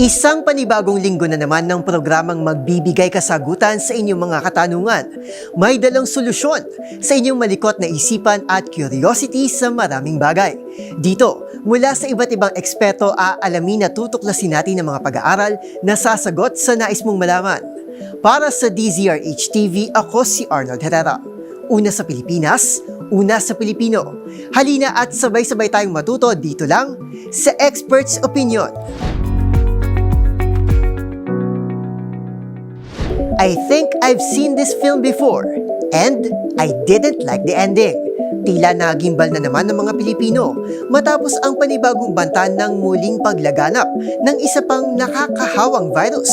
Isang panibagong linggo na naman ng programang magbibigay kasagutan sa inyong mga katanungan. May dalang solusyon sa inyong malikot na isipan at curiosity sa maraming bagay. Dito, mula sa iba't ibang eksperto, aalamin at tutuklasin natin ang mga pag-aaral na sasagot sa nais mong malaman. Para sa DZRH TV, ako si Arnold Herrera. Una sa Pilipinas, una sa Pilipino. Halina at sabay-sabay tayong matuto dito lang sa Experts Opinion. I think I've seen this film before and I didn't like the ending. Tila nagimbal na naman ng mga Pilipino matapos ang panibagong banta ng muling paglaganap ng isa pang nakakahawang virus,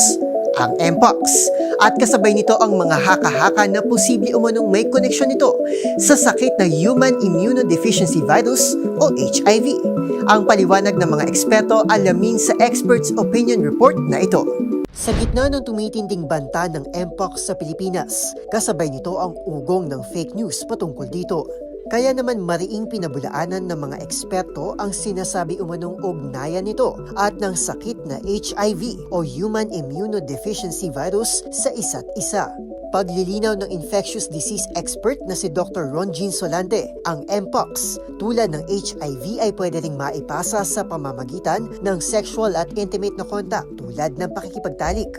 ang Mpox. At kasabay nito ang mga haka-haka na posible umanong may koneksyon nito sa sakit na Human Immunodeficiency Virus o HIV. Ang paliwanag ng mga eksperto alamin sa Experts Opinion Report na ito. Sa gitna ng tumitinding banta ng Mpox sa Pilipinas, kasabay nito ang ugong ng fake news patungkol dito. Kaya naman mariing pinabulaanan ng mga eksperto ang sinasabi umanong ugnayan nito at ng sakit na HIV o Human Immunodeficiency Virus sa isa't isa. Paglilinaw ng infectious disease expert na si Dr. Ron Jean Solante, ang Mpox tulad ng HIV ay pwede ring maipasa sa pamamagitan ng sexual at intimate na contact tulad ng pakikipagtalik.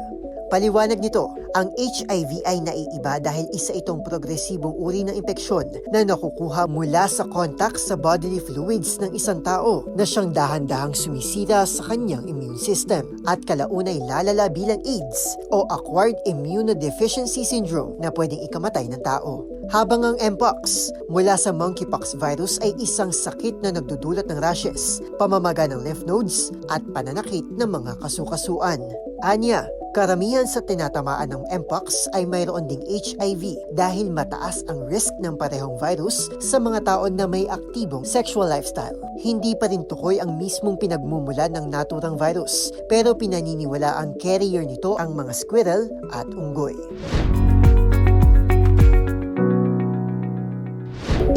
Paliwanag nito, ang HIV ay naiiba dahil isa itong progresibong uri ng impeksyon na nakukuha mula sa contact sa bodily fluids ng isang tao na siyang dahan-dahang sumisira sa kanyang immune system at kalaunay lalala bilang AIDS o Acquired Immunodeficiency Syndrome na pwedeng ikamatay ng tao. Habang ang Mpox mula sa monkeypox virus ay isang sakit na nagdudulot ng rashes, pamamaga ng lymph nodes at pananakit ng mga kasukasuan. Anya, Karamihan sa tinatamaan ng Mpox ay mayroon ding HIV dahil mataas ang risk ng parehong virus sa mga tao na may aktibong sexual lifestyle. Hindi pa rin tukoy ang mismong pinagmumula ng naturang virus, pero pinaniniwala ang carrier nito ang mga squirrel at unggoy.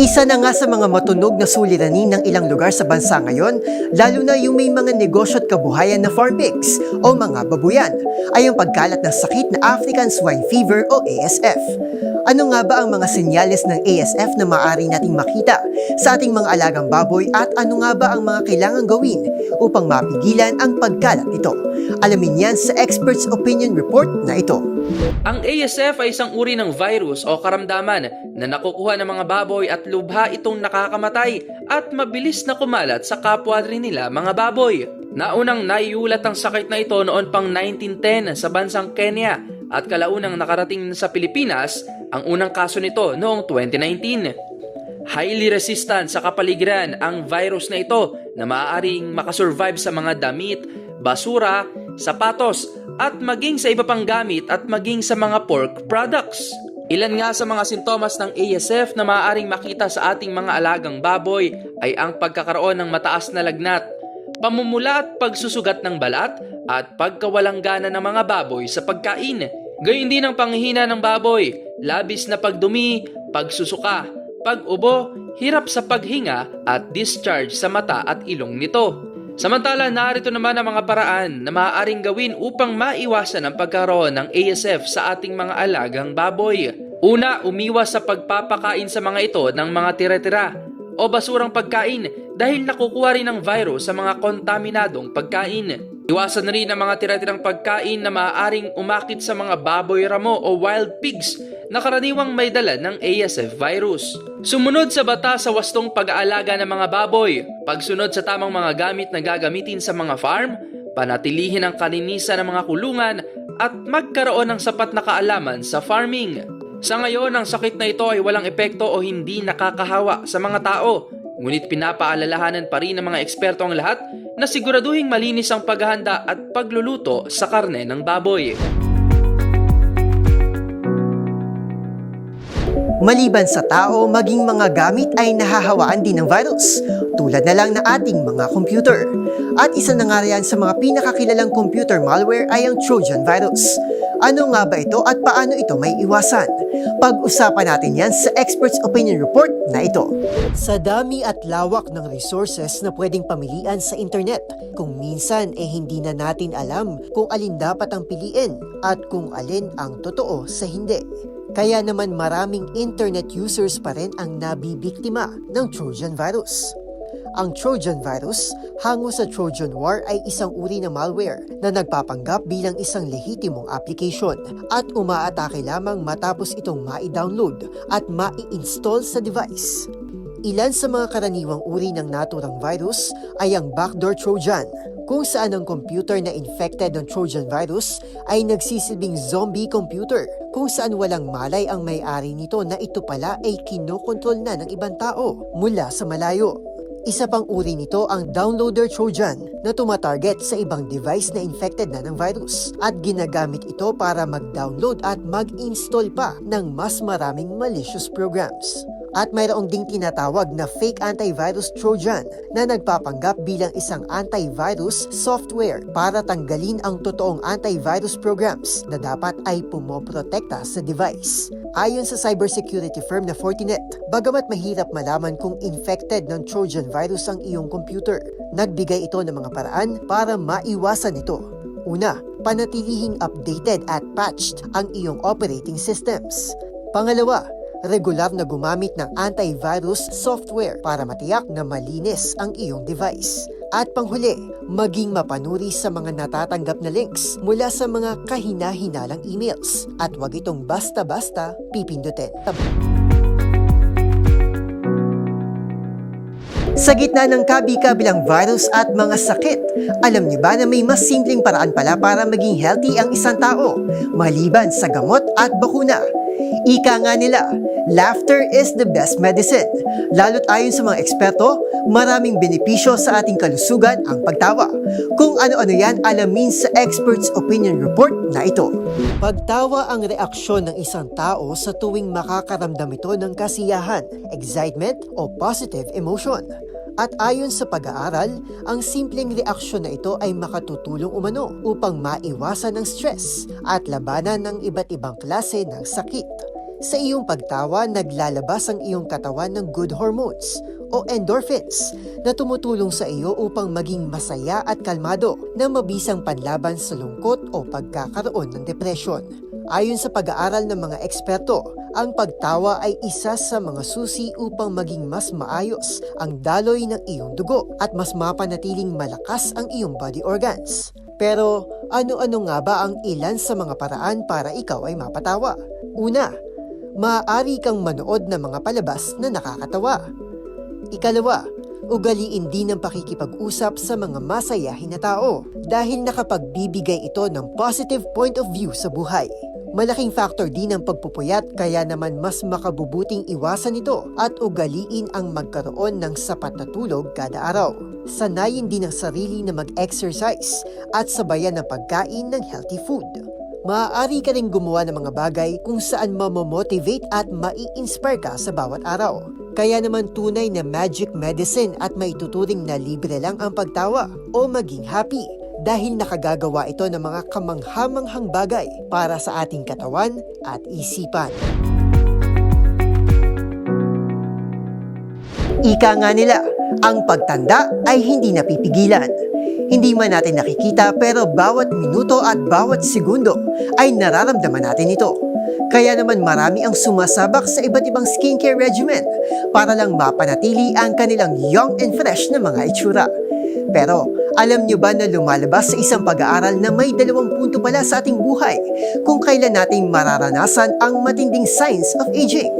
Isa na nga sa mga matunog na suliranin ng ilang lugar sa bansa ngayon, lalo na yung may mga negosyo at kabuhayan na farm pigs o mga babuyan, ay ang pagkalat ng sakit na African Swine Fever o ASF. Ano nga ba ang mga senyales ng ASF na maaari nating makita sa ating mga alagang baboy at ano nga ba ang mga kailangang gawin upang mapigilan ang pagkalat nito? Alamin yan sa Experts Opinion Report na ito. Ang ASF ay isang uri ng virus o karamdaman na nakukuha ng mga baboy at lubha itong nakakamatay at mabilis na kumalat sa kapwa rin nila mga baboy. Naunang naiulat ang sakit na ito noon pang 1910 sa bansang Kenya at kalaunang nakarating sa Pilipinas ang unang kaso nito noong 2019. Highly resistant sa kapaligiran ang virus na ito na maaaring makasurvive sa mga damit, basura, sapatos at maging sa iba pang gamit at maging sa mga pork products. Ilan nga sa mga sintomas ng ASF na maaaring makita sa ating mga alagang baboy ay ang pagkakaroon ng mataas na lagnat, pamumula at pagsusugat ng balat at pagkawalang gana ng mga baboy sa pagkain. Gayun din ang panghihina ng baboy, labis na pagdumi, pagsusuka, pag-ubo, hirap sa paghinga at discharge sa mata at ilong nito. Samantala, narito naman ang mga paraan na maaaring gawin upang maiwasan ang pagkaroon ng ASF sa ating mga alagang baboy. Una, umiwas sa pagpapakain sa mga ito ng mga tira-tira o basurang pagkain dahil nakukuha rin ng virus sa mga kontaminadong pagkain. Iwasan rin ang mga tira-tirang pagkain na maaaring umakit sa mga baboy ramo o wild pigs na karaniwang may dala ng ASF virus. Sumunod sa bata sa wastong pag-aalaga ng mga baboy, pagsunod sa tamang mga gamit na gagamitin sa mga farm, panatilihin ang kalinisan ng mga kulungan at magkaroon ng sapat na kaalaman sa farming. Sa ngayon, ang sakit na ito ay walang epekto o hindi nakakahawa sa mga tao. Ngunit pinapaalalahanan pa rin ng mga eksperto ang lahat na siguraduhing malinis ang paghahanda at pagluluto sa karne ng baboy. Maliban sa tao, maging mga gamit ay nahahawaan din ng virus, tulad na lang na ating mga computer. At isa na nga sa mga pinakakilalang computer malware ay ang Trojan virus. Ano nga ba ito at paano ito may iwasan? Pag-usapan natin yan sa Experts Opinion Report na ito. Sa dami at lawak ng resources na pwedeng pamilian sa internet, kung minsan eh hindi na natin alam kung alin dapat ang piliin at kung alin ang totoo sa hindi. Kaya naman maraming internet users pa rin ang nabibiktima ng Trojan virus. Ang Trojan virus, hango sa Trojan War ay isang uri ng malware na nagpapanggap bilang isang lehitimong application at umaatake lamang matapos itong mai-download at mai-install sa device. Ilan sa mga karaniwang uri ng naturang virus ay ang backdoor Trojan, kung saan ang computer na infected ng Trojan virus ay nagsisilbing zombie computer, kung saan walang malay ang may-ari nito na ito pala ay kinokontrol na ng ibang tao mula sa malayo. Isa pang uri nito ang downloader Trojan na tumatarget sa ibang device na infected na ng virus at ginagamit ito para mag-download at mag-install pa ng mas maraming malicious programs. At mayroong ding tinatawag na fake antivirus Trojan na nagpapanggap bilang isang antivirus software para tanggalin ang totoong antivirus programs na dapat ay pumoprotekta sa device. Ayon sa cybersecurity firm na Fortinet, bagamat mahirap malaman kung infected ng Trojan virus ang iyong computer, nagbigay ito ng mga paraan para maiwasan ito. Una, panatilihing updated at patched ang iyong operating systems. Pangalawa, regular na gumamit ng antivirus software para matiyak na malinis ang iyong device. At panghuli, maging mapanuri sa mga natatanggap na links mula sa mga kahina-hinalang emails at wag itong basta-basta pipindutin. Sa gitna ng kabi-kabilang virus at mga sakit, alam niyo ba na may mas simpleng paraan pala para maging healthy ang isang tao, maliban sa gamot at bakuna? Ika nga nila, laughter is the best medicine. Lalo't ayon sa mga eksperto, maraming benepisyo sa ating kalusugan ang pagtawa. Kung ano-ano yan, alamin sa Experts Opinion Report na ito. Pagtawa ang reaksyon ng isang tao sa tuwing makakaramdam ito ng kasiyahan, excitement o positive emotion. At ayon sa pag-aaral, ang simpleng reaksyon na ito ay makatutulong umano upang maiwasan ang stress at labanan ng iba't ibang klase ng sakit. Sa iyong pagtawa, naglalabas ang iyong katawan ng good hormones o endorphins na tumutulong sa iyo upang maging masaya at kalmado na mabisang panlaban sa lungkot o pagkakaroon ng depresyon. Ayon sa pag-aaral ng mga eksperto, ang pagtawa ay isa sa mga susi upang maging mas maayos ang daloy ng iyong dugo at mas mapanatiling malakas ang iyong body organs. Pero ano-ano nga ba ang ilan sa mga paraan para ikaw ay mapatawa? Una, maaari kang manood ng mga palabas na nakakatawa. Ikalawa, ugaliin din ang pakikipag-usap sa mga masayahin na tao dahil nakapagbibigay ito ng positive point of view sa buhay. Malaking factor din ang pagpupuyat kaya naman mas makabubuting iwasan ito at ugaliin ang magkaroon ng sapat na tulog kada araw. Sanayin din ang sarili na mag-exercise at sabayan ng pagkain ng healthy food. Maaari ka rin gumawa ng mga bagay kung saan mamomotivate at mai-inspire ka sa bawat araw. Kaya naman tunay na magic medicine at maituturing na libre lang ang pagtawa o maging happy dahil nakagagawa ito ng mga kamanghamanghang bagay para sa ating katawan at isipan. Ika nga nila, ang pagtanda ay hindi napipigilan. Hindi man natin nakikita pero bawat minuto at bawat segundo ay nararamdaman natin ito. Kaya naman marami ang sumasabak sa iba't ibang skincare regimen para lang mapanatili ang kanilang young and fresh na mga itsura. Pero alam nyo ba na lumalabas sa isang pag-aaral na may dalawang punto pala sa ating buhay kung kailan natin mararanasan ang matinding signs of aging?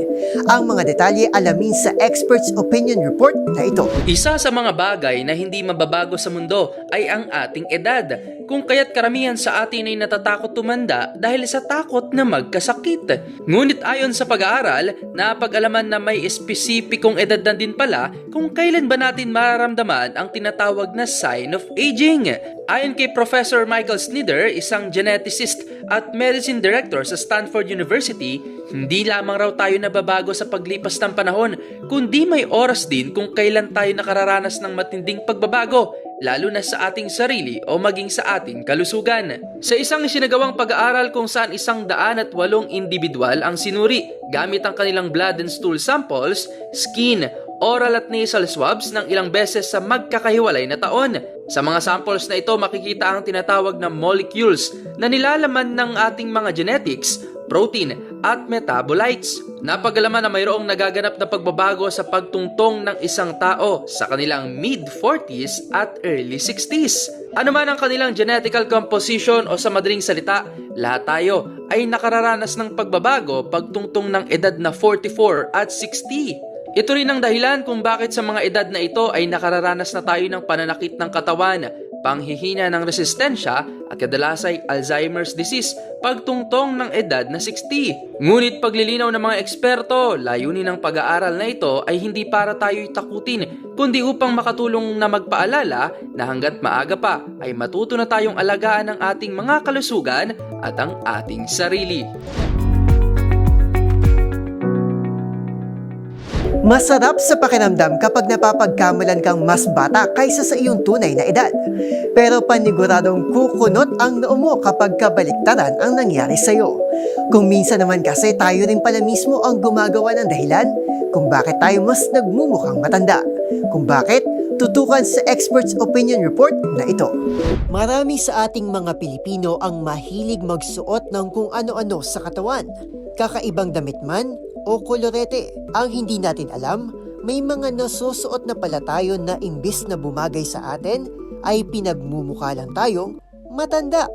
Ang mga detalye alamin sa Experts Opinion Report na ito. Isa sa mga bagay na hindi mababago sa mundo ay ang ating edad. Kung kaya't karamihan sa atin ay natatakot tumanda dahil sa takot na magkasakit. Ngunit ayon sa pag-aaral, napag-alaman na may espesipikong edad na din pala kung kailan ba natin mararamdaman ang tinatawag na sign of aging. Ayon kay Professor Michael Snyder, isang geneticist at medicine director sa Stanford University, Hindi lamang raw tayo nababago sa paglipas ng panahon, kundi may oras din kung kailan tayo nakararanas ng matinding pagbabago, lalo na sa ating sarili o maging sa ating kalusugan. Sa isang isinagawang pag-aaral kung saan isang daan at walong individual ang sinuri gamit ang kanilang blood and stool samples, skin, oral at nasal swabs ng ilang beses sa magkakahiwalay na taon. Sa mga samples na ito makikita ang tinatawag na molecules na nilalaman ng ating mga genetics, protein at metabolites. Napagalaman na mayroong nagaganap na pagbabago sa pagtungtong ng isang tao sa kanilang mid-40s at early 60s. Ano man ang kanilang genetical composition o sa madaling salita, lahat tayo ay nakararanas ng pagbabago pagtungtong ng edad na 44 at 60. Ito rin ang dahilan kung bakit sa mga edad na ito ay nakararanas na tayo ng pananakit ng katawan, panghihina ng resistensya at kadalas ay Alzheimer's disease pagtungtong ng edad na 60. Ngunit paglilinaw ng mga eksperto, layunin ng pag-aaral na ito ay hindi para tayo'y takutin, kundi upang makatulong na magpaalala na hanggat maaga pa ay matuto na tayong alagaan ang ating mga kalusugan at ang ating sarili. Masarap sa pakiramdam kapag napapagkamalan kang mas bata kaysa sa iyong tunay na edad. Pero paniguradong kukunot ang noo mo kapag kabaliktaran ang nangyari sa iyo. Kung minsan naman kasi tayo rin pala mismo ang gumagawa ng dahilan kung bakit tayo mas nagmumukhang matanda. Kung bakit, tutukan sa Experts Opinion Report na ito. Marami sa ating mga Pilipino ang mahilig magsuot ng kung ano-ano sa katawan. Kakaibang damit man o kolorete. Ang hindi natin alam, may mga nasusuot na pala tayo na imbis na bumagay sa atin, ay pinagmumukha lang tayong matanda.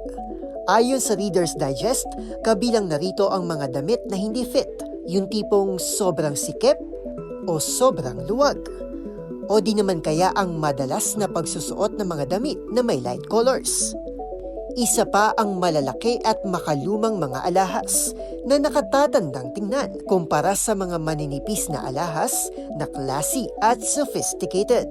Ayon sa Reader's Digest, kabilang narito ang mga damit na hindi fit, yung tipong sobrang sikip o sobrang luwag. O di naman kaya ang madalas na pagsusuot ng mga damit na may light colors. Isa pa ang malalaki at makalumang mga alahas na nakatatandang tingnan kumpara sa mga maninipis na alahas na classy at sophisticated.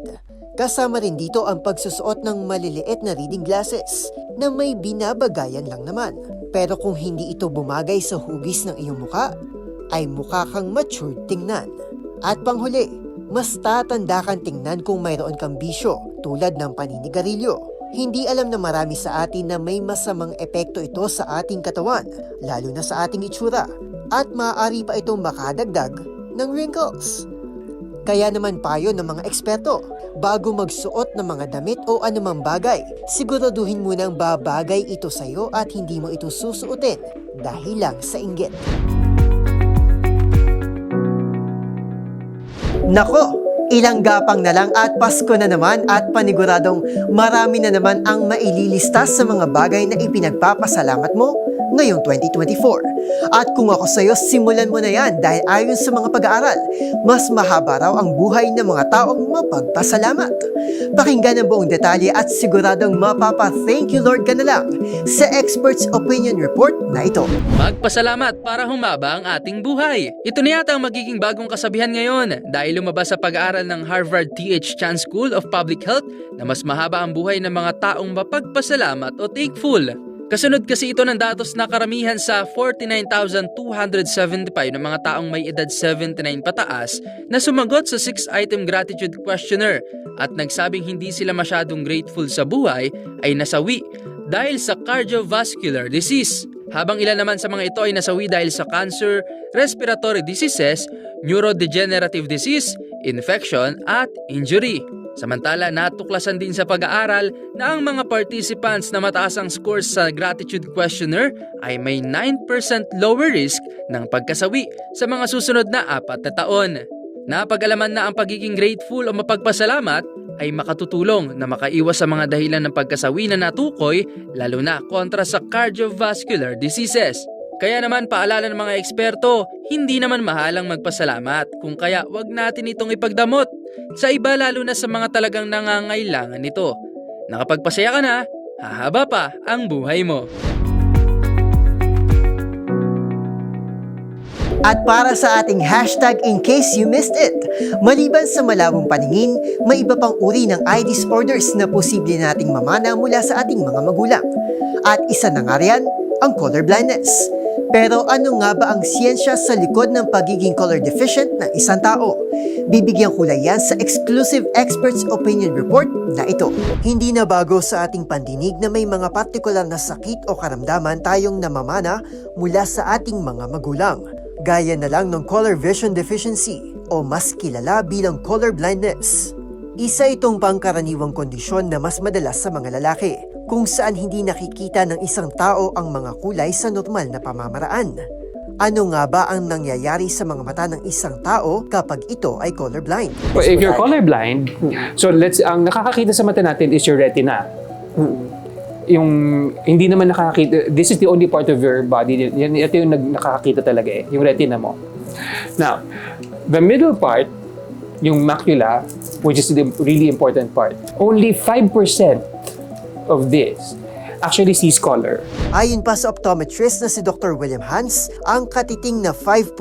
Kasama rin dito ang pagsusuot ng maliliit na reading glasses na may binabagayan lang naman. Pero kung hindi ito bumagay sa hugis ng iyong muka, ay mukha kang matured tingnan. At panghuli, mas tatanda kang tingnan kung mayroon kang bisyo tulad ng paninigarilyo. Hindi alam na marami sa atin na may masamang epekto ito sa ating katawan, lalo na sa ating itsura, at maaari pa itong makadagdag ng wrinkles. Kaya naman payo ng mga eksperto, bago magsuot ng mga damit o anumang bagay, siguraduhin mo nang babagay ito sa iyo at hindi mo ito susuotin dahil lang sa inggit. Nako, ilang gapang na lang at Pasko na naman at paniguradong marami na naman ang maililista sa mga bagay na ipinagpapasalamat mo ngayong 2024. At kung ako sa'yo, simulan mo na yan dahil ayon sa mga pag-aaral, mas mahaba raw ang buhay ng mga taong mapagpasalamat. Pakinggan ang buong detalye at siguradong mapapa-thank you Lord ka na lang sa Experts Opinion Report na ito. Magpasalamat para humaba ang ating buhay. Ito na yata ang magiging bagong kasabihan ngayon dahil lumabas sa pag-aaral ng Harvard T.H. Chan School of Public Health na mas mahaba ang buhay ng mga taong mapagpasalamat o thankful. Kasunod kasi ito ng datos na karamihan sa 49,275 ng mga taong may edad 79 pataas na sumagot sa 6-item gratitude questionnaire at nagsabing hindi sila masyadong grateful sa buhay ay nasawi dahil sa cardiovascular disease. Habang ilan naman sa mga ito ay nasawi dahil sa cancer, respiratory diseases, neurodegenerative disease, infection at injury. Samantala, natuklasan din sa pag-aaral na ang mga participants na mataas ang scores sa gratitude questionnaire ay may 9% lower risk ng pagkasawi sa mga susunod na apat na taon. Napag-alaman na ang pagiging grateful o mapagpasalamat ay makatutulong na makaiwas sa mga dahilan ng pagkasawi na natukoy lalo na kontra sa cardiovascular diseases. Kaya naman paalala ng mga eksperto, hindi naman mahalang magpasalamat kung kaya wag natin itong ipagdamot. Sa iba lalo na sa mga talagang nangangailangan nito. Nakapagpasaya ka na, hahaba pa ang buhay mo. At para sa ating hashtag in case you missed it, maliban sa malawong paningin, may iba pang uri ng eye disorders na posible nating mamana mula sa ating mga magulang. At isa na nga riyan, ang color blindness. Pero ano nga ba ang siyensya sa likod ng pagiging color deficient ng isang tao? Bibigyan kulay yan sa exclusive experts opinion report na ito. Hindi na bago sa ating pandinig na may mga partikular na sakit o karamdaman tayong namamana mula sa ating mga magulang. Gaya na lang ng color vision deficiency o mas kilala bilang color blindness. Isa itong pangkaraniwang kondisyon na mas madalas sa mga lalaki, kung saan hindi nakikita ng isang tao ang mga kulay sa normal na pamamaraan. Ano nga ba ang nangyayari sa mga mata ng isang tao kapag ito ay colorblind? Well, if you're colorblind, so let's ang nakakakita sa mata natin is your retina. Yung hindi naman nakakakita, this is the only part of your body, ito yung nakakakita talaga eh, yung retina mo. Now, the middle part, yung macula, which is the really important part, only 5% of this actually sees color. Ayon pa sa optometrist na si Dr. William Hans, ang katiting na 5%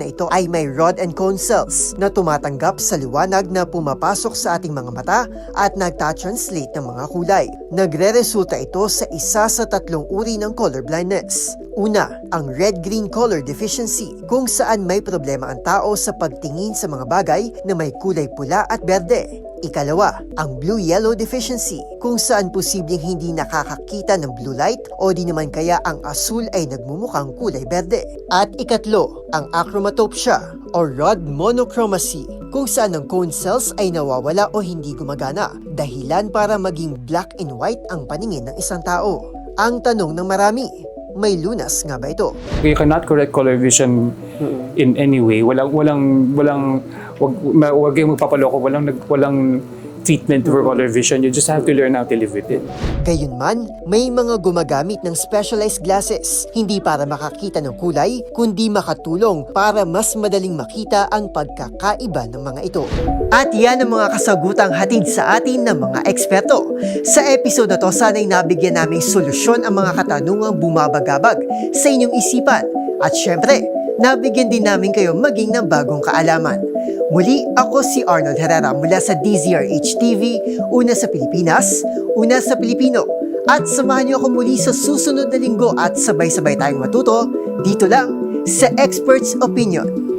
na ito ay may rod and cone cells na tumatanggap sa liwanag na pumapasok sa ating mga mata at nagta-translate ng mga kulay. Nagre-resulta ito sa isa sa tatlong uri ng color blindness. Una, ang red-green color deficiency kung saan may problema ang tao sa pagtingin sa mga bagay na may kulay pula at berde. Ikalawa, ang blue-yellow deficiency kung saan posibleng hindi nakakakita ng blue light o di naman kaya ang asul ay nagmumukhang kulay berde. At ikatlo, ang achromatopsia o rod monochromacy kung saan ang cone cells ay nawawala o hindi gumagana dahilan para maging black and white ang paningin ng isang tao. Ang tanong ng marami, may lunas nga ba ito? You cannot correct color vision in any way. Walang walang walang wag wag kayong magpapaloko, walang walang treatment for color vision. You just have to learn how to live with it. Gayunman, may mga gumagamit ng specialized glasses, hindi para makakita ng kulay, kundi makatulong para mas madaling makita ang pagkakaiba ng mga ito. At yan ang mga kasagutang hatid sa atin ng mga eksperto. Sa episode na to, sana'y nabigyan namin solusyon ang mga katanungang bumabagabag sa inyong isipan. At syempre, nabigyan din namin kayo maging ng bagong kaalaman. Muli, ako si Arnold Herrera mula sa DZRH TV, una sa Pilipinas, una sa Pilipino. At samahan niyo ako muli sa susunod na linggo at sabay-sabay tayong matuto dito lang sa Experts Opinion.